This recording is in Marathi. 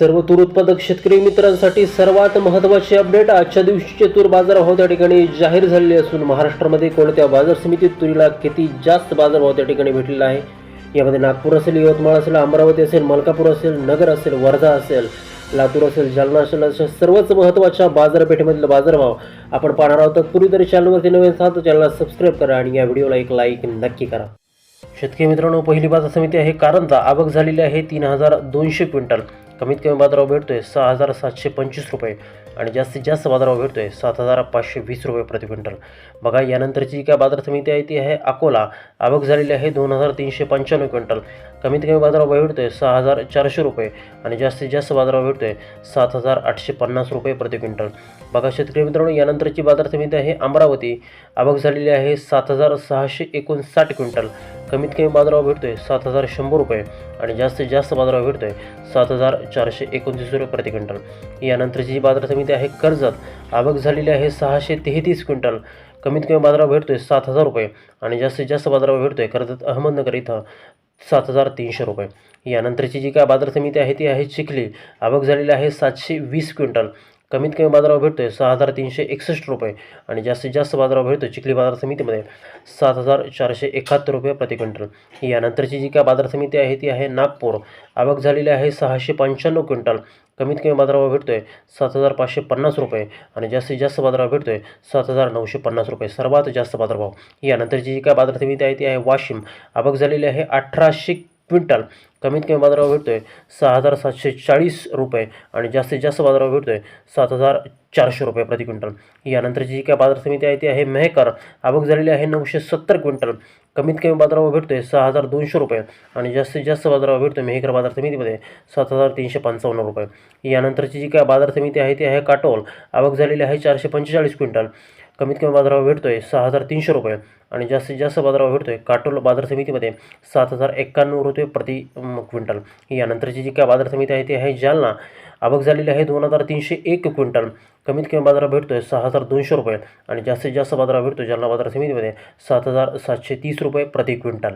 सर्व तूर उत्पादक शेतकरी मित्रांसाठी सर्वात महत्त्वाचे अपडेट आजच्या दिवशीचे तूर बाजारभाव त्या ठिकाणी जाहीर झालेले असून महाराष्ट्रामध्ये कोणत्या बाजार समितीत तुरीला किती जास्त बाजारभाव त्या ठिकाणी भेटलेला आहे? यामध्ये नागपूर असेल यवतमाळ असेल अमरावती असेल मलकापूर असेल नगर असेल वर्धा असेल लातूर असेल जालना असेल अशा सर्वच महत्त्वाच्या बाजारपेठेमधील बाजारभाव आपण पाहणार आहोत. तत्पूर्वी तरी चॅनलवरती नवीन असाल तर चॅनलला सबस्क्राईब करा आणि या व्हिडिओला एक लाईक नक्की करा. शेतकरी मित्रांनो पहिली बाजार समिती आहे कारंजा. आवक झालेली आहे तीन हजार दोनशे क्विंटल. कमीत कमी बाजारावर भेटतोय सहा हजार सातशे पंचवीस रुपये. आणि जास्तीत जास्त बाजारावर आहे सात हजार पाचशे वीस रुपये प्रति क्विंटल. बघा यानंतरची जी काय बाजार समिती आहे ती आहे अकोला. आवक झालेली आहे दोन हजार तीनशे पंच्याण्णव क्विंटल. कमीत कमी बाजारावर आहे सहा हजार चारशे रुपये आणि जास्तीत जास्त बाजारावर आहे सात हजार आठशे पन्नास रुपये प्रति क्विंटल. बघा शेतकरी मित्रांनो यानंतरची बाजार समिती आहे अमरावती. आवक झालेली आहे सात हजार सहाशे एकोणसाठ क्विंटल. कमीत कमी बाजारावर आहे सात हजार शंभर रुपये आणि जास्तीत जास्त बाजारावर आहे सात हजार चारशे एकोणतीस रुपये प्रति क्विंटल. यानंतरची जी बाजार समिती आहे कर्जत. आवक झालेली आहे सहाशे तेहतीस क्विंटल. कमीत कमी बाजारावर भेटतोय सात हजार रुपये आणि जास्तीत जास्त बाजारावर भेटतोय कर्जत अहमदनगर इथं सात हजार तीनशे रुपये. यानंतरची जी काय बाजार समिती आहे ती आहे चिखली. आवक झालेली आहे सातशे वीस क्विंटल. कमीत कमी बाजारावर भेटतो आहे सहा हजार तीनशे एकसष्ट रुपये आणि जास्तीत जास्त बाजारावर आहे चिखली बाजार समितीमध्ये सात हजार चारशे एकाहत्तर रुपये प्रति क्विंटल. यानंतरची जी काय बाजार समिती आहे ती आहे नागपूर. आवक झालेली आहे सहाशे पंच्याण्णव क्विंटल. कमीत कमी बाजारावर आहे सात हजार पाचशे पन्नास रुपये आणि जास्तीत जास्त बाजारावर आहे सात हजार नऊशे पन्नास रुपये. सर्वात जास्त बाजारभाव. यानंतरची जी काय बाजार समिती आहे ती आहे वाशिम. आवक झालेली आहे अठराशे क्विंटल. कमीत कमी बाजारावर भेटतो आहे सहा हजार सातशे चाळीस रुपये आणि जास्तीत जास्त बाजारावर भेटतो आहे सात हजार चारशे रुपये प्रति क्विंटल. यानंतरची जी काय बाजार समिती आहे ती आहे मेहकर. आवक झालेली आहे नऊशे सत्तर क्विंटल. कमीत कमी बाजारावर भेटतो आहे सहा हजार दोनशे रुपये आणि जास्तीत जास्त बाजारावर भेटतोय मेहकर बाजार समितीमध्ये सात हजार तीनशे पंचावन्न रुपये. यानंतरची जी काय बाजार समिती आहे ती आहे काटोल. आवक झालेली आहे चारशे पंचेचाळीस क्विंटल. कमीत कमी बाजारावर भेटतोय सहा हजार तीनशे रुपये. आणि जास्तीत जास्त बाजारावर भेटतोय काटोल बाजार समितीमध्ये सात हजार एक्क्याण्णव रुपये प्रति क्विंटल. यानंतरची जी काय बाजार समिती आहे ती आहे जालना. आवक झालेली आहे दोन हजार तीनशे एक क्विंटल. कमीत कमी बाजारावर भेटतोय सहा हजार दोनशे रुपये. आणि जास्तीत जास्त बाजारावर भेटतोय जालना बाजार समितीमध्ये सात हजार सातशे तीस रुपये प्रति क्विंटल.